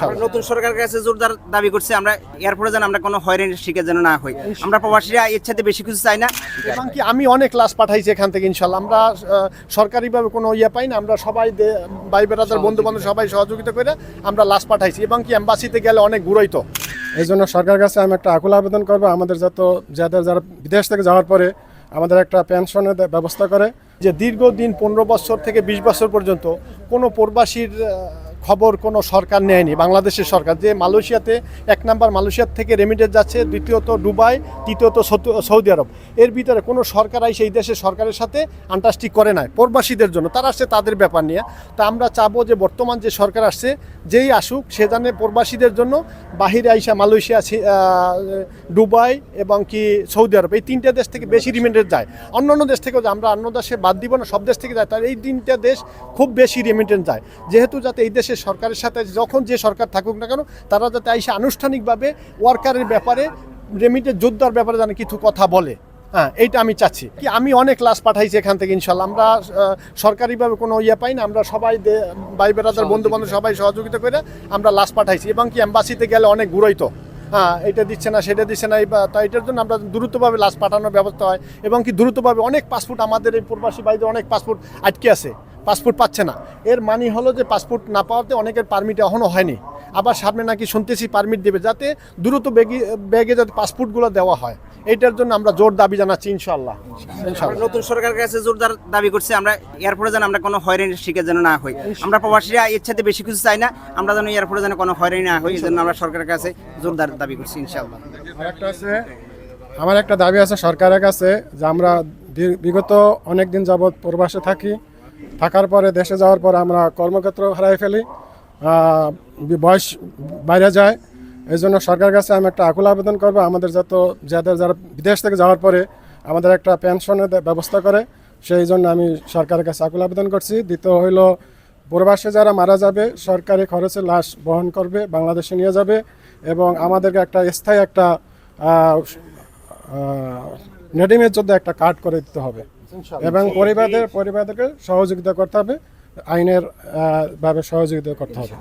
আমরা নতুন সরকারের কাছে জোরদার দাবি করছি আমরা এরপরে যেন আমরা কোনো হয়রানির শিকার যেন না হই। আমরা প্রবাসীরা ইচ্ছাতে বেশি কিছু চাই না। এবং কি আমি অনেক লাশ পাঠাইছি এখান থেকে ইনশাল্লাহ আমরা সরকারিভাবে কোনো ইয়ে পাই না আমরা সবাই দে- ভাই বেড়াদার বন্ধু বান্ধব সবাই সহযোগিতা করে আমরা লাশ পাঠাইছি। এবং কি এম্বাসিতে গেলে অনেক ঘুরইতো এই জন্য সরকার কাছে আমি একটা আকুল আবেদন করব আমাদের যত যাদের যারা বিদেশ থেকে যাওয়ার পরে আমাদের একটা পেনশনের ব্যবস্থা করে যে দীর্ঘদিন পনেরো বছর থেকে বিশ বছর পর্যন্ত কোনো প্রবাসীর খবর কোনো সরকার নেয়নি। বাংলাদেশের সরকার। যে মালয়েশিয়াতে, এক নাম্বার মালয়েশিয়ার থেকে রেমিটেন্স যাচ্ছে, দ্বিতীয়ত দুবাই, তৃতীয়ত সৌদি- আরব। এর ভিতরে কোনো সরকার আই সেই দেশের সরকারের সাথে আন্টাস্টিক করে নাই, প্রবাসীদের জন্য। তারা আসছে তাদের ব্যাপার নিয়ে। তা আমরা চাবো যে বর্তমান যে সরকার আসছে, যেই আসুক, সে জানে প্রবাসীদের জন্য বাহিরে আইসা মালয়েশিয়া দুবাই এবং কি সৌদি আরব। এই তিনটে দেশ থেকে বেশি রিমিটেন্স যায়। অন্য অন্য দেশ থেকেও আমরা অন্য দেশে বাদ দিব না, সব দেশ থেকে যায়। তার এই তিনটে দেশ খুব বেশি রিমিটেন্স যায়। যেহেতু যাতে এই দেশের সরকারের সাথে যখন যে সরকার থাকুক না কেন তারা যাতে আইসা আনুষ্ঠানিকভাবে ওয়ার্কারের ব্যাপারে রেমিটেন্স যোদ্ধার ব্যাপারে যেন কিছু কথা বলে। হ্যাঁ এইটা আমি চাচ্ছি। কি আমি অনেক লাশ পাঠাইছি এখান থেকে ইনশাল্লাহ আমরা সরকারিভাবে কোনো ইয়ে পাই না আমরা সবাই ভাই বেড়াদার বন্ধু বান্ধব সবাই সহযোগিতা করে আমরা লাশ পাঠাইছি। এবং কি অ্যাম্বাসিতে গেলে অনেক ঘুরইতো। হ্যাঁ এটা দিচ্ছে না সেটা দিচ্ছে না তাই এটার জন্য আমরা দ্রুতভাবে লাশ পাঠানোর ব্যবস্থা হয়। এবং কি দ্রুতভাবে অনেক পাসপোর্ট আমাদের এই প্রবাসী ভাইদের অনেক পাসপোর্ট আটকে আছে। পাসপোর্ট পাচ্ছে না। এর মানে হলো যে পাসপোর্ট না পাওয়াতে অনেকের পারমিট এখনও হয়নি। আবার সামনে নাকি শুনতেছি পারমিট দেবে যাতে দ্রুত ব্যাগে ব্যাগে যাতে পাসপোর্টগুলো দেওয়া হয়। এইটার জন্য আমরা জোর দাবি জানাচ্ছি ইনশাল্লাহ নতুন সরকারের কাছে জোরদার দাবি করছি আমরা এরপরে যেন আমরা কোনো হয়রানির শিকার যেন না হই। আমরা প্রবাসীরা ইচ্ছাতে বেশি কিছু চাই না আমরা যেন এরপরে যেন কোনো হয়রানি না হই এই জন্য আমরা সরকারের কাছে জোরদার দাবি করছি একটা আছে আমার একটা দাবি আছে সরকারের কাছে যে আমরা বিগত অনেক দিন যাবৎ প্রবাসে থাকি থাকার পরে দেশে যাওয়ার পর আমরা কর্মক্ষেত্র হারাই ফেলি। বয়স বাইরে যায়। এই জন্য সরকারের কাছে আমি একটা আকুল আবেদন করব, আমাদের যত যাদের যারা বিদেশ থেকে যাওয়ার পরে আমাদের একটা পেনশনের ব্যবস্থা করে। সেই জন্য আমি সরকারের কাছে আকুল আবেদন করছি। দ্বিতীয় হইল, প্রবাসে যারা মারা যাবে, সরকারি খরচে লাশ বহন করবে, বাংলাদেশে নিয়ে যাবে এবং আমাদেরকে একটা স্থায়ী একটা নেডিমের জন্য একটা কার্ড করে দিতে হবে। এবং পরিবারদের পরিবারদেরকে সহযোগিতা করতে হবে। আইনের ভাবে সহযোগিতা করতে হবে।